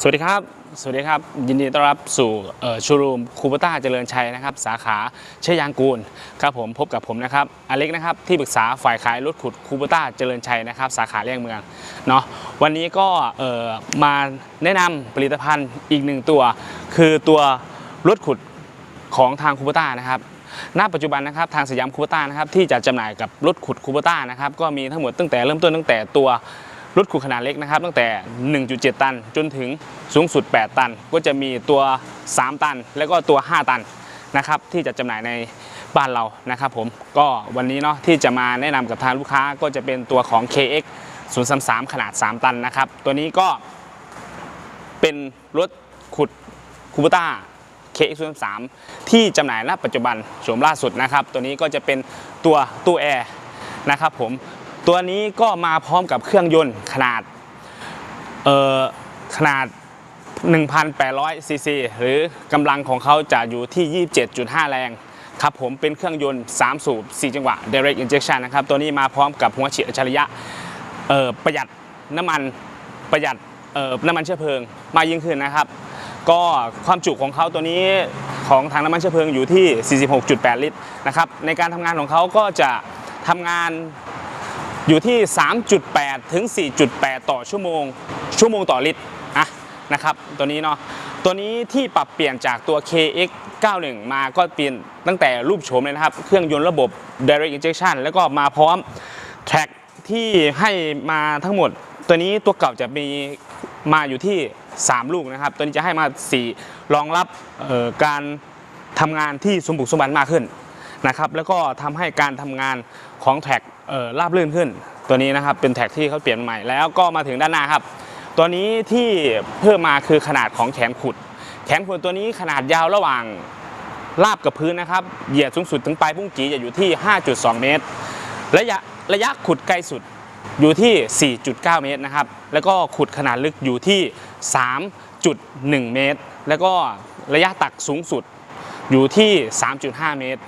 สวัสดีครับ สวัสดีครับ ยินดีต้อนรับสู่ชูรูมคูปต้าเจริญชัยนะครับ สาขาเชยยางกูลครับผมพบกับผมนะครับอเล็กนะครับที่ปรึกษาฝ่ายขายรถขุดคูปต้าเจริญชัยนะครับ สาขาเลี่ยงเมืองเนาะวันนี้ก็มาแนะนำผลิตภัณฑ์อีกหนึ่งตัว คือตัวรถขุดของทางคูปต้านะครับณปัจจุบันนะครับทางสยามคูปต้านะครับที่จะจำหน่ายกับรถขุดคูปต้านะครับก็มีทั้งหมดตั้งแต่เริ่มต้นตั้งแต่ตัว รถขุดขนาดเล็กนะครับ ตั้งแต่ 1.7 ตันจนถึงสูงสุด 8 ตัน ก็จะมีตัว 3 ตัน แล้วก็ตัว 5 ตันนะครับที่จะจำหน่ายในบ้านเรานะครับผมก็วันนี้เนาะที่จะมาแนะนำกับทางลูกค้าก็จะเป็นตัวของ KX 033 ขนาด 3 ตันนะครับ ตัวนี้ก็เป็นรถขุดคูปต้า KX03 ที่จำหน่ายณปัจจุบันโฉมล่าสุดนะครับ ตัวนี้ก็จะเป็นตัวตู้แอร์นะครับผม ตัวนี้ก็มาพร้อมกับเครื่องยนต์ขนาดเอ่อขนาด 1,800ซีซีหรือกำลังของเขาจะอยู่ที่ 27.5 แรงครับผมเป็นเครื่องยนต์ 3 สูบ 4 จังหวะ direct injection นะครับ ตัวนี้มาพร้อมกับหัวฉีดอัจฉริยะเอ่อประหยัดน้ำมันประหยัดเอ่อน้ำมันเชื้อเพลิงมากยิ่งขึ้นนะครับ ก็ความจุของเขาตัวนี้ของถังน้ำมันเชื้อเพลิงอยู่ที่ 46.8 ลิตรนะครับในการทำงานของเขาก็จะทำงาน อยู่ที่ 3.8 ถึง 4.8 ต่อชั่วโมง ชั่วโมงต่อลิตรอะนะครับ ตัวนี้เนาะ ตัวนี้ที่ปรับเปลี่ยนจากตัว KX 91 มาก็เปลี่ยนตั้งแต่รูปโฉมเลยนะครับ เครื่องยนต์ระบบ direct injection แล้วก็มาพร้อมแทร็กที่ให้มาทั้งหมด ตัวนี้ตัวเก่าจะมีมาอยู่ที่ 3 ลูกนะครับ ตัวนี้จะให้มา 4 รองรับการทำงานที่สมบุกสมบันมากขึ้นนะครับ แล้วก็ทำให้การทำงานของแท็ก ราบรื่นขึ้น ตัวนี้นะครับเป็นแท็กที่เขาเปลี่ยนใหม่แล้วก็มาถึงด้านหน้าครับ ตัวนี้ที่เพิ่มมาคือขนาดของแขนขุด แขนขุดตัวนี้ขนาดยาวระหว่างราบกับพื้นนะครับ เหยียดสูงสุดถึงปลายปุ้งกีจะอยู่ที่ 5.2 เมตร ระยะระยะขุดไกลสุดอยู่ที่ 4.9 เมตรนะครับ แล้วก็ขุดขนาดลึกอยู่ที่ 3.1 เมตร แล้วก็ระยะตักสูงสุดอยู่ที่ 3.5 เมตร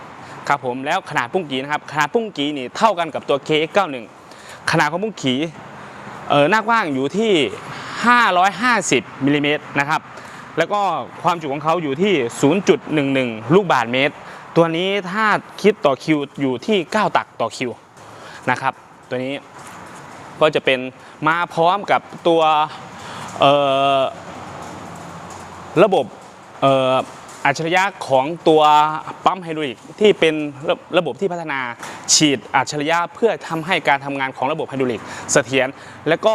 ครับผมแล้วขนาดปุ้งกีนะครับขนาดปุ้งกีนี่เท่ากันกับตัว KX91 ขนาดของปุ้งกีเออหน้ากว้างอยู่ที่ 550มิลลิเมตรนะครับแล้วก็ความจุของเขาอยู่ที่ 0.11 ลูกบาศก์เมตร ตัวนี้ถ้าคิดต่อคิวอยู่ที่ 9 ตักต่อคิวนะครับ ตัวนี้ก็จะเป็นมาพร้อมกับตัวระบบ อัจฉริยะของตัวปั๊มไฮดรอลิกที่เป็นระระบบที่พัฒนาฉีดอัจฉริยะเพื่อทำให้การทำงานของระบบไฮดรอลิกเสถียรและก็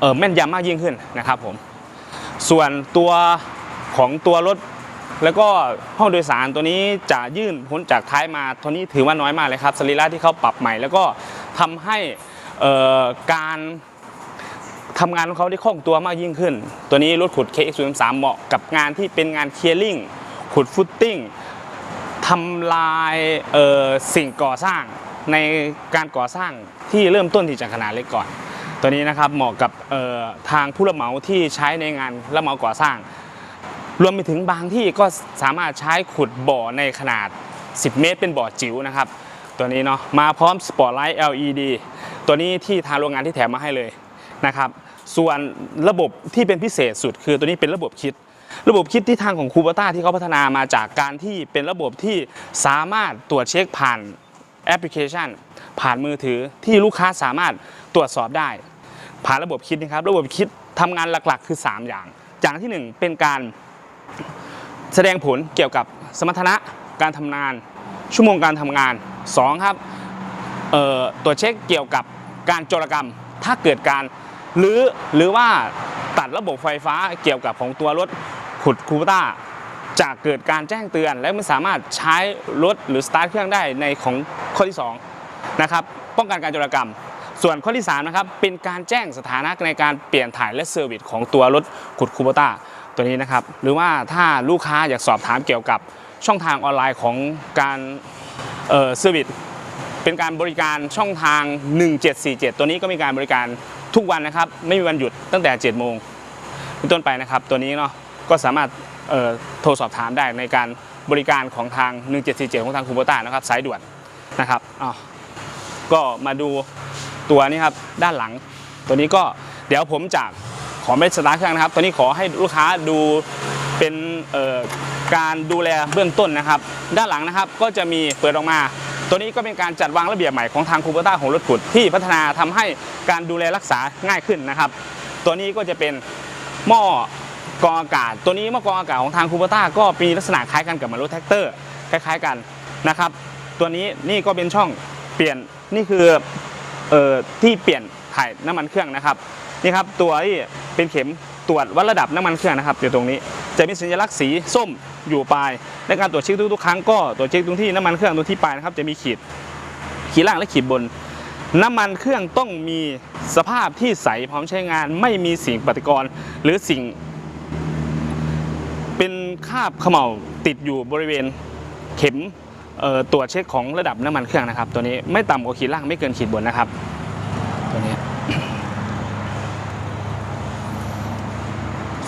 เอ่อแม่นยำมากยิ่งขึ้นนะครับผมส่วนตัวของตัวรถ แล้วก็ห้องโดยสารตัวนี้จะยื่นพ้นจากท้ายมาตัวนี้ถือว่าน้อยมากเลยครับสรีระที่เขาปรับใหม่ แล้วก็ทำให้เอ่อการทำงานของเขาได้คล่องตัวมากยิ่งขึ้น ตัวนี้รถขุด KX03 เหมาะกับงานที่เป็นงานเคลียร์ลิง ขุดฟุตติ้งทำลายเออสิ่งก่อสร้างในการก่อสร้างที่เริ่มต้นที่จากขนาดเล็กก่อน ตัวนี้นะครับเหมาะกับออทางผู้รับเหมาที่ใช้ในงานรับเหมาก่อสร้าง รวมไปถึงบางที่ก็สามารถใช้ขุดบ่อในขนาด 10 เมตร เป็นบ่อจิ๋วนะครับ ตัวนี้เนาะมาพร้อมสปอตไลท์ LED ตัวนี้ที่ทางโรงงานที่แถมมาให้เลยนะครับ ส่วนระบบที่เป็นพิเศษสุด คือตัวนี้เป็นระบบคิด ระบบคิดที่ทางของคูปต้าที่เขาพัฒนามาจากการที่เป็นระบบที่สามารถตรวจเช็คผ่านแอปพลิเคชัน ผ่านมือถือที่ลูกค้าสามารถตรวจสอบได้ ผ่านระบบคิดนะครับ ระบบคิดทำงานหลักๆ คือ 3 อย่าง อย่างทีหนึ่1 เป็นการแสดงผลเกี่ยวกับสมรรถนะการทำงาน ชั่วโมงการทำงาน 2 ครับตรวจเช็คเกี่ยวกับการโจรกรรม ถ้าเกิดการ หรือหรือว่าตัดระบบไฟฟ้าเกี่ยวกับของตัวรถขุดคูต้าจะเกิดการแจ้งเตือน และไม่สามารถใช้รถหรือสตาร์ทเครื่องได้ในของข้อที่2นะครับป้องกันการโจรกรรม ส่วนข้อที่3นะครับเป็นการแจ้งสถานะในการเปลี่ยนถ่ายและเซอร์วิสของตัวรถขุดคูปต้าตัวนี้นะครับหรือว่าถ้าลูกค้าอยากสอบถามเกี่ยวกับช่องทางออนไลน์ของการเอ่อเซอร์วิสเป็นการบริการช่องทาง 1747 ตัวนี้ก็มีการบริการ ทุกวันนะครับไม่มีวันหยุดตั้งแต่7โมงเป็นต้นไปนะครับ ตัวนี้เนาะก็สามารถโทรสอบถามได้ในการบริการของทาง 1747 ของทางคูโบต้านะครับสายด่วนนะครับอ้าวก็มาดูตัวนี้ครับด้านหลัง ตัวนี้ก็เดี๋ยวผมจะขขอไม่สตาร์ทเครื่องนะครับ ตัวนี้ขอให้ลูกค้าดูเป็นการดูแลเบื้องต้นนะครับ ด้านหลังนะครับก็จะมีเปิดออกมา ตัวนี้ก็เป็นการจัดวางระเบียบใหม่ของทางคูเปอร์ต้าของรถขุดที่พัฒนาทำให้การดูแลรักษาง่ายขึ้นนะครับ ตัวนี้ก็จะเป็นหม้อกรองอากาศ ตัวนี้หม้อกรองอากาศของทางคูเปอร์ต้าก็มีลักษณะคล้ายกันกับมือนรถแท็กเตอร์คล้ายๆกันนะครับ ตัวนี้นี่ก็เป็นช่องเปลี่ยนนี่คือเอ่อที่เปลี่ยนถ่ายน้ำมันเครื่องนะครับนี่ครับตัวที่เป็นเข็มตรวจวัดระดับน้ำมันเครื่องนะครับอยู่ตรงนี้ จะมีสัญลักษณ์สีส้มอยู่ปลายในการตรวจเช็คทุกๆครั้งก็ตรวจเช็คตรงที่น้ำมันเครื่องตรงที่ปลายนะครับจะมีขีดขีดล่างและขีดบน น้ำมันเครื่องต้องมีสภาพที่ใสพร้อมใช้งาน ไม่มีสิ่งปฏิกรณ์หรือสิ่ง เป็นคราบเขม่าติดอยู่บริเวณเข็มตรวจเช็คของระดับน้ำมันเครื่องนะครับ ตัวนี้ไม่ต่ำกว่าขีดล่างไม่เกินขีดบนนะครับตัวนี้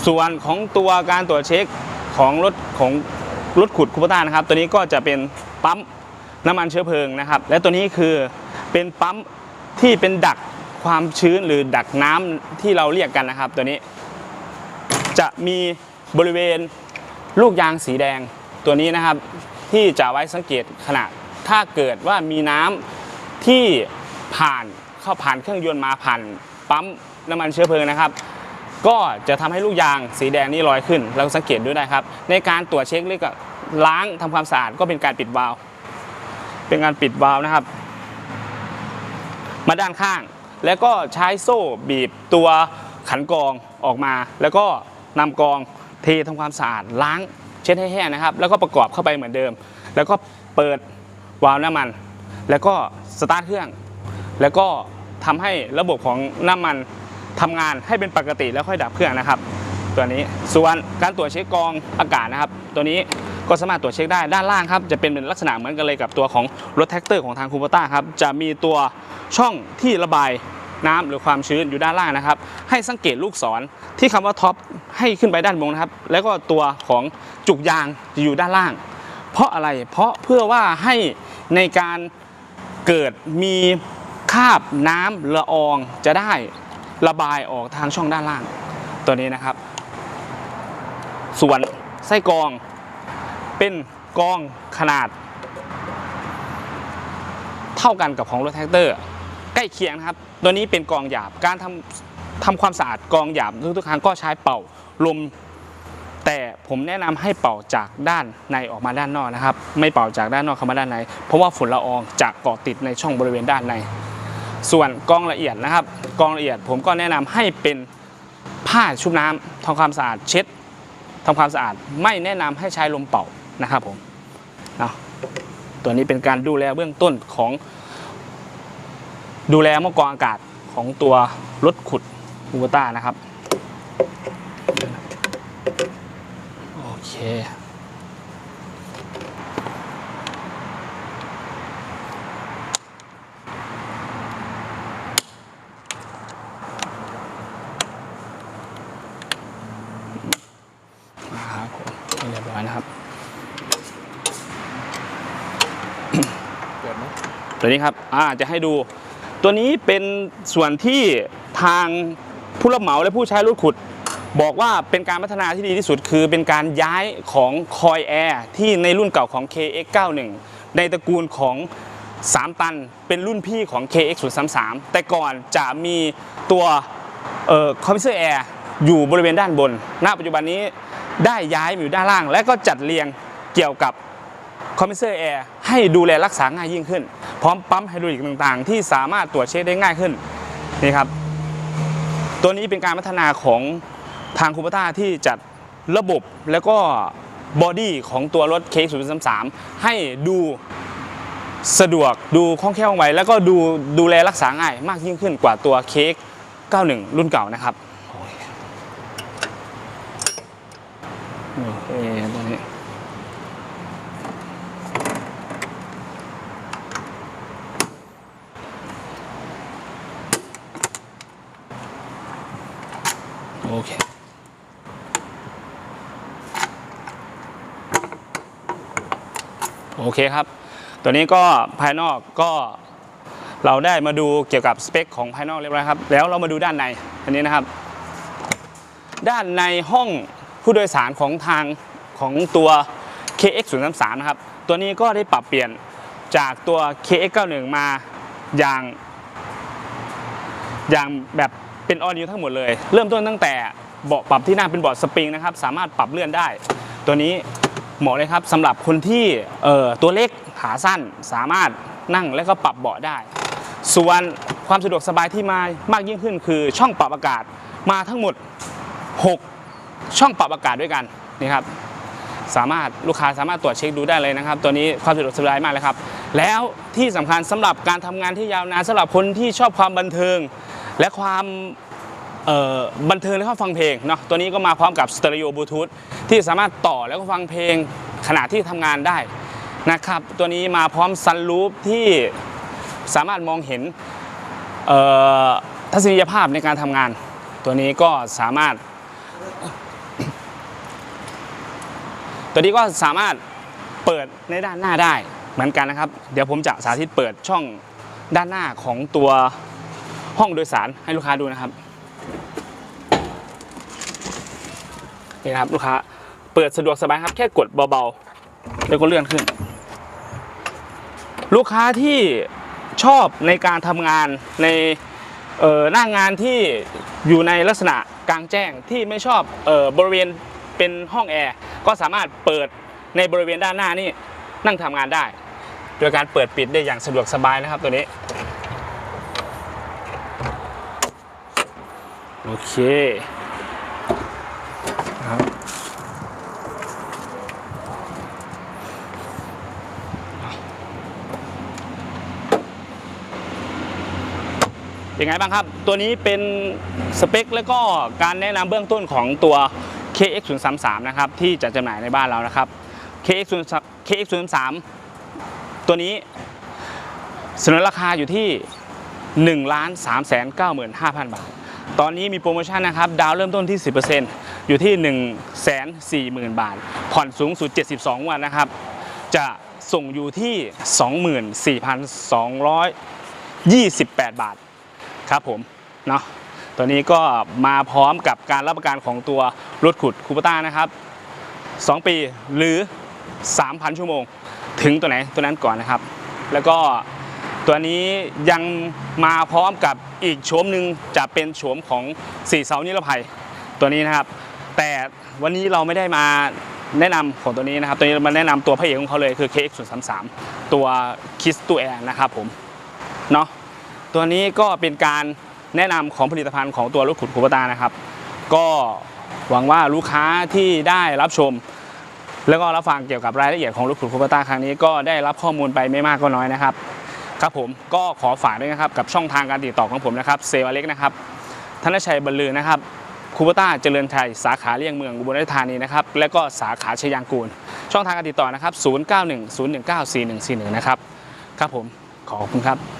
ส่วนของตัวการตรวจเช็คของรถของรถขุดคูปต้านะครับ ตัวนี้ก็จะเป็นปั๊มน้ำมันเชื้อเพลิงนะครับ และตัวนี้คือเป็นปั๊มที่เป็นดักความชื้นหรือดักน้ำที่เราเรียกกันนะครับ ตัวนี้ จะมีบริเวณลูกยางสีแดงตัวนี้นะครับ ที่จะไว้สังเกตขณะถ้าเกิดว่ามีน้ำที่ผ่านเข้าผ่านเครื่องยนต์มาผ่านปั๊มน้ำมันเชื้อเพลิงนะครับ ก็จะทำให้ลูกยางสีแดงนี่ลอยขึ้น เราสังเกตด้วยนะครับ ในการตรวจเช็คเรียกว่าล้างทำความสะอาดก็เป็นการปิดวาล์วเป็นการปิดวาล์วนะครับ มาด้านข้าง แล้วก็ใช้โซ่บีบตัวขันกรองออกมา แล้วก็นำกรองเททำความสะอาดล้างเช็ดให้แห้งนะครับ แล้วก็ประกอบเข้าไปเหมือนเดิม แล้วก็เปิดวาล์วน้ำมัน แล้วก็สตาร์ทเครื่อง แล้วก็ทำให้ระบบของน้ำมัน ทำงานให้เป็นปกติแล้วค่อยดับเครื่องนะครับ ตัวนี้ส่วนการตรวจเช็คกองอากาศนะครับ ตัวนี้ก็สามารถตรวจเช็คได้ด้านล่างครับจะเป็นเป็นลักษณะเหมือนกันเลยกับตัวของรถแท็กเตอร์ของทางคูปต้าครับจะมีตัวช่องที่ระบายน้ำหรือความชื้นอยู่ด้านล่างนะครับ ให้สังเกตลูกศรที่คำว่าท็อปให้ขึ้นไปด้านบนนะครับ แล้วก็ตัวของจุกยางจะอยู่ด้านล่าง เพราะอะไรเพราะเพื่อว่าให้ในการเกิดมีคาบน้ำละอองจะได้ ระบายออกทางช่องด้านล่างตัวนี้นะครับ ส่วนไส้กรอง เป็นกรองขนาด เท่ากันกับของรถแท็กเตอร์ ใกล้เคียงนะครับ ตัวนี้เป็นกรองหยาบการทำทำความสะอาดกรองหยาบทุกๆครั้งก็ใช้เป่าลมแต่ผมแนะนำให้เป่าจากด้านในออกมาด้านนอกนะครับ ไม่เป่าจากด้านนอกเข้ามาด้านใน เพราะว่าฝุ่นละอองจะเกาะติดในช่องบริเวณด้านใน ส่วนกองละเอียดนะครับ กองละเอียดผมก็แนะนำให้เป็นผ้าชุบน้ำทำความสะอาดเช็ดทำความสะอาดไม่แนะนำให้ใช้ลมเป่านะครับผมเนาะตัวนี้เป็นการดูแลเบื้องต้นของดูแลหม้อกรองอากาศของตัวรถขุดอูเบต้านะครับ โอเค ครับผมเรียบร้อยนะครับ เกิดไหม ตัวนี้ครับอ่าจะให้ดู ตัวนี้เป็นส่วนที่ทางผู้รับเหมาและผู้ใช้รถขุด บอกว่าเป็นการพัฒนาที่ดีที่สุด คือเป็นการย้ายของคอยแอร์ที่ในรุ่นเก่าของ KX91 ในตระกูลของ 3 ตัน เป็นรุ่นพี่ของ KX033 แต่ก่อนจะมีตัวออคอมเพรสเซอร์แอร์อยู่บริเวณด้านบน ณ ปัจจุบันนี้ได้ย้ายมาอยู่ด้านล่าง และก็จัดเรียงเกี่ยวกับ คอมเพรสเซอร์แอร์ให้ดูแลรักษาง่ายยิ่งขึ้น พร้อมปั๊มไฮดรอลิกต่างๆ ที่สามารถตรวจเช็คได้ง่ายขึ้นนี่ครับตัวนี้เป็นการพัฒนาของทางคูปต้าที่จัดระบบแล้วก็บอดี้ของตัวรถ k 0 3 3 ให้ดูสะดวกดูคล่องแคล่วว่องไวแล้วก็ดูดูแลรักษาง่ายมากยิ่งขึ้นกว่าตัวเค้ก91 รุ่นเก่านะครับโอ้ยโอเคตัวนี้ โอเคโอเคครับ ตัวนี้ก็ภายนอกก็เราได้มาดูเกี่ยวกับสเปคของภายนอกเรียบร้อยครับ แล้วเรามาดูด้านในอันนี้นะครับ ด้านในห้องผู้โดยสารของทางของตัว KX 0 3 3นะครับ ตัวนี้ก็ได้ปรับเปลี่ยนจากตัว KX 9 1มาอย่างอย่างแบบ เป็นออนิวทั้งหมดเลย เริ่มต้นตั้งแต่เบาะปรับที่นั่งเป็นเบาะสปริงนะครับ สามารถปรับเลื่อนได้ ตัวนี้เหมาะเลยครับสำหรับคนที่เอ่อตัวเล็กขาสั้นสามารถนั่งและก็ปรับเบาะได้ ส่วนความสะดวกสบายที่มามากยิ่งขึ้น คือช่องปรับอากาศมาทั้งหมด 6 ช่องปรับอากาศด้วยกันนี่ครับสามารถลูกค้าสามารถตรวจเช็คดูได้เลยนะครับ ตัวนี้ความสะดวกสบายมากเลยครับ แล้วที่สำคัญสำหรับการทำงานที่ยาวนานสำหรับคนที่ชอบความบันเทิง และความบันเทิงและก็ฟังเพลงเนาะตัวนี้ก็มาพร้อมกับสเตอริโอบลูทูธที่สามารถต่อแล้วก็ฟังเพลงขณะที่ทำงานได้นะครับตัวนี้มาพร้อมซันรูฟที่สามารถมองเห็นทัศนียภาพในการทำงาน ตัวนี้ก็สามารถ ตัวนี้ก็สามารถเปิดในด้านหน้าได้เหมือนกันนะครับ เดี๋ยวผมจะสาธิตเปิดช่องด้านหน้าของตัว ห้องโดยสารให้ลูกค้าดูนะครับนี่นะครับลูกค้าเปิดสะดวกสบายครับแค่กดเบาๆแล้วก็เลื่อนขึ้น ลูกค้าที่ชอบในการทำงานในหน้างานที่อยู่ในลักษณะกลางแจ้งที่ไม่ชอบออบริเวณเป็นห้องแอร์ก็สามารถเปิดในบริเวณด้านหน้านี่นั่งทำงานได้ โดยการเปิดปิดได้อย่างสะดวกสบายนะครับตัวนี้ โอเคครับเป็นไงบ้างครับ ตัวนี้เป็นสเปค และก็การแนะนำเบื้องต้นของตัว KX 0 3 3 นะครับ ที่จะจำหน่ายในบ้านเรานะครับ KX 0 KX 0 3ตัวนี้เสนอราคาอยู่ที่ 1 3 9 5 0 0 0 บาท ตอนนี้มีโปรโมชั่นนะครับ ดาวเริ่มต้นที่ 10%อยู่ที่ 1 4 0 0 0 0 บาท ผ่อนสูงสุด 72 วันนะครับ จะส่งอยู่ที่ 24,228 บาทครับผมเนาะตัวนี้ก็มาพร้อมกับการรับประกันของตัวรถขุดคูปต้านะครับ 2 ปีหรือ 3,000 ชั่วโมง ถึงตัวไหนตัวนั้นก่อนนะครับ แล้วก็ ตัวนี้ยังมาพร้อมกับอีกโฉมหนึ่งจะเป็นโฉมของสี่เสานิรภัยตัวนี้นะครับ แต่วันนี้เราไม่ได้มาแนะนำของตัวนี้นะครับ ตัวนี้มาแนะนำตัวพระเอกของเขาเลยคือ KX 0 3 3 ตัว Kiss to Air นะครับผมเนาะตัวนี้ก็เป็นการแนะนำของผลิตภัณฑ์ของตัวรถขุดคูปตานะครับ ก็หวังว่าลูกค้าที่ได้รับชม แล้วก็รับฟังเกี่ยวกับรายละเอียดของรถขุดคูปต้าครั้งนี้ก็ได้รับข้อมูลไปไม่มากก็น้อยนะครับ ครับผมก็ขอฝากด้วยนะครับกับช่องทางการติดต่อของผมนะครับเซลอเล็กนะครับธนชัยบรรลือนะครับคูปต้าเจริญชัยสาขาเลี่ยงเมืองอุบลราชธานีนะครับและก็สาขาชยางกูล ช่องทางการติดต่อนะครับ 0910194141 นะครับ ครับผมขอบคุณครับ